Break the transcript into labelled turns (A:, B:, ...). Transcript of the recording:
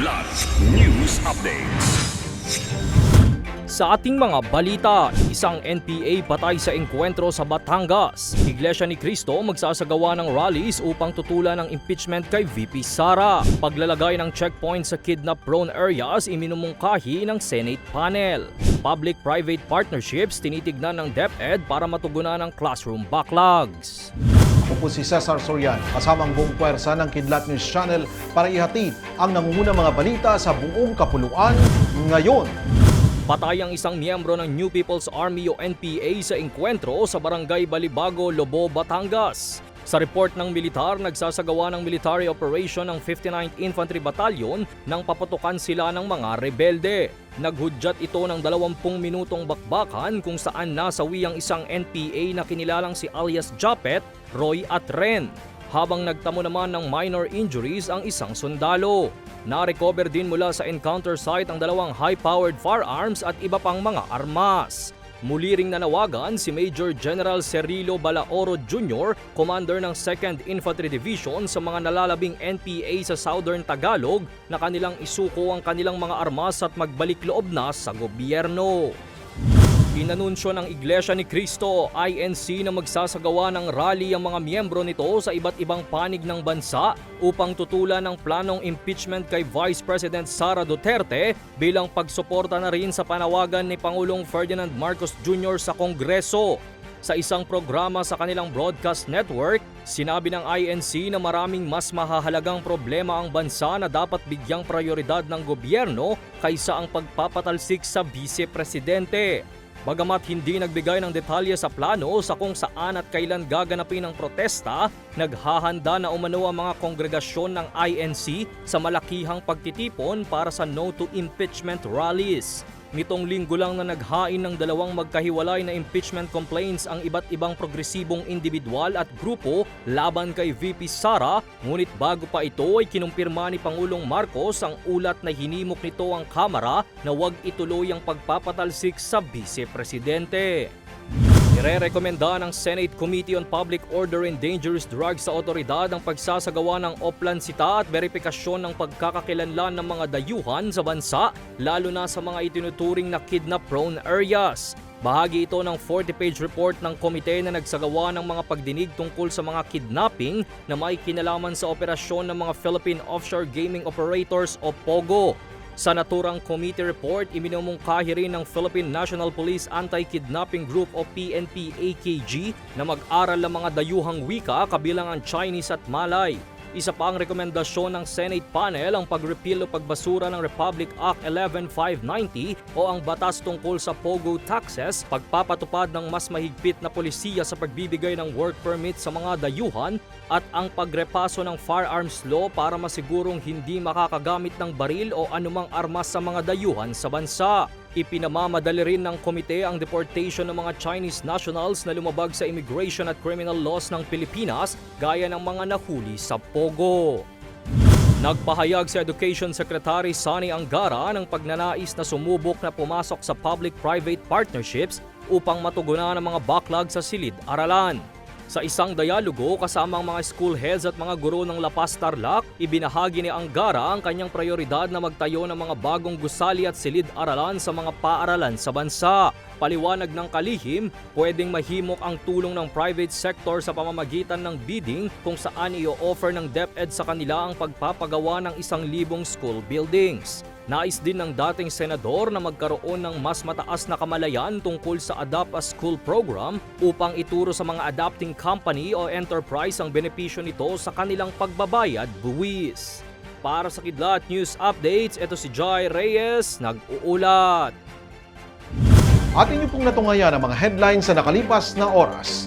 A: Kidlat News Updates.
B: Sa ating mga balita, isang NPA patay sa engkwentro sa Batangas. Iglesia ni Cristo magsasagawa ng rallies upang tutulan ng impeachment kay VP Sara. Paglalagay ng checkpoint sa kidnap-prone areas iminumungkahi ng Senate panel. Public-private partnerships tinitignan ng DepEd para matugunan ang classroom backlogs.
C: Ako po si Cesar Sorian, kasama ang buong puwersa ng Kidlat News Channel para ihatid ang nangungunang mga balita sa buong kapuluan ngayon.
B: Patay ang isang miyembro ng New People's Army o NPA sa engkwentro sa Barangay Balibago, Lobo, Batangas. Sa report ng militar, nagsasagawa ng military operation ng 59th Infantry Battalion nang paputukan sila ng mga rebelde. Naghudyat ito ng 20 minutong bakbakan kung saan nasawi ang isang NPA na kinilalang si alias Japet, Roy at Ren habang nagtamo naman ng minor injuries ang isang sundalo. Na-recover din mula sa encounter site ang dalawang high-powered firearms at iba pang mga armas. Muli ring nanawagan si Major General Cerilo Balaoro Jr., commander ng 2nd Infantry Division sa mga nalalabing NPA sa Southern Tagalog na kanilang isuko ang kanilang mga armas at magbalik loob na sa gobyerno. Inanunsyo ng Iglesia ni Cristo, INC na magsasagawa ng rally ang mga miyembro nito sa iba't ibang panig ng bansa upang tutulan ng planong impeachment kay Vice President Sara Duterte bilang pagsuporta na rin sa panawagan ni Pangulong Ferdinand Marcos Jr. sa Kongreso. Sa isang programa sa kanilang broadcast network, sinabi ng INC na maraming mas mahahalagang problema ang bansa na dapat bigyang prioridad ng gobyerno kaysa ang pagpapatalsik sa vice-presidente. Bagamat hindi nagbigay ng detalye sa plano sa kung saan at kailan gaganapin ang protesta, naghahanda na umano ang mga kongregasyon ng INC sa malakihang pagtitipon para sa No to Impeachment rallies. Nitong linggo lang na naghain ng dalawang magkahiwalay na impeachment complaints ang iba't ibang progresibong individual at grupo laban kay VP Sara, ngunit bago pa ito ay kinumpirma ni Pangulong Marcos ang ulat na hinimok nito ang Kamara na huwag ituloy ang pagpapatalsik sa Vice-Presidente. Irerekomenda ng Senate Committee on Public Order and Dangerous Drugs sa otoridad ang pagsasagawa ng oplansita at verifikasyon ng pagkakakilanlan ng mga dayuhan sa bansa, lalo na sa mga itinuturing na kidnap-prone areas. Bahagi ito ng 40-page report ng komite na nagsagawa ng mga pagdinig tungkol sa mga kidnapping na may kinalaman sa operasyon ng mga Philippine Offshore Gaming Operators o POGO. Sa naturang committee report, iminumungkahi rin ng Philippine National Police Anti-Kidnapping Group o PNP-AKG na mag-aral ng mga dayuhang wika kabilang ang Chinese at Malay. Isa pa ang rekomendasyon ng Senate panel ang pag-repeal o pagbasura ng Republic Act 11590 o ang batas tungkol sa POGO taxes, pagpapatupad ng mas mahigpit na polisiya sa pagbibigay ng work permit sa mga dayuhan at ang pagrepaso ng firearms law para masigurong hindi makakagamit ng baril o anumang armas sa mga dayuhan sa bansa. Ipinamamadali rin ng komite ang deportation ng mga Chinese nationals na lumabag sa immigration at criminal laws ng Pilipinas gaya ng mga nahuli sa Pogo. Nagpahayag si Education Secretary Sani Angara ng pagnanais na sumubok na pumasok sa public-private partnerships upang matugunan ang mga backlog sa silid-aralan. Sa isang dialogo kasama ang mga school heads at mga guro ng Lapas Tarlac, ibinahagi ni Angara ang kanyang prioridad na magtayo ng mga bagong gusali at silid-aralan sa mga paaralan sa bansa. Paliwanag ng kalihim, pwedeng mahimok ang tulong ng private sector sa pamamagitan ng bidding kung saan i-offer ng DepEd sa kanila ang pagpapagawa ng isang libong school buildings. Nais din ng dating senador na magkaroon ng mas mataas na kamalayan tungkol sa Adopt a School program upang ituro sa mga adapting company o enterprise ang benepisyo nito sa kanilang pagbabayad buwis. Para sa Kidlat News Updates, ito si Joy Reyes, nag-uulat.
C: Atin niyo pong natungayan ang mga headlines sa nakalipas na oras.